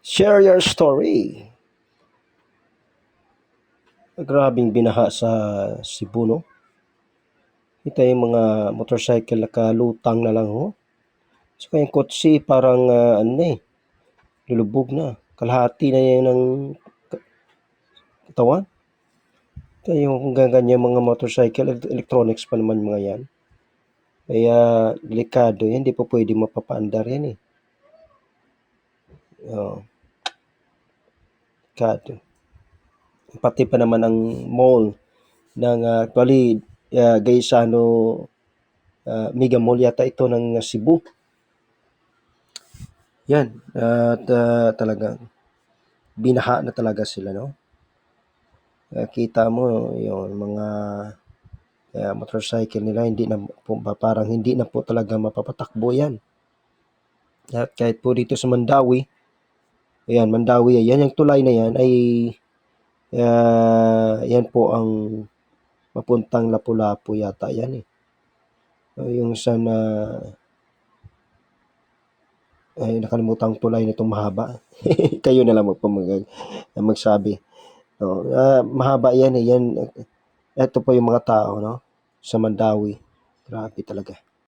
Share your story. Grabing binaha sa Cebu, no? Kita yung mga motorcycle nakalutang na lang, oh. So, yung kotse parang, ah, ano na eh, lulubog na. Kalahati na yan ng ka- katawan. Ito yung ganyan mga motorcycle, elect- electronics pa naman mga yan. Kaya, delikado yan. Hindi pa pwede mapapaandar yan eh. Oh, delikado. Pati pa naman ang mall ng uh, actually uh, Gaisano uh, Mega Mall yata ito ng Cebu. Yan, at uh, talagang binaha na talaga sila, no? Uh, kita mo yung mga uh, motorcycle nila hindi na po, parang hindi na po talaga mapapatakbo yan. At kahit po dito sa Mandawi, ayan, Mandawi, yan yung tulay na yan ay uh, yan po ang papuntang Lapu-Lapu yata yan eh. Uh, yung sa na ay nakalimutan tulay nitong mahaba. Kayo na lang mag, mag magsabi. No, uh, mahaba yan eh. Yan, ito po yung mga tao, no? Sa Mandawi. Grabe talaga.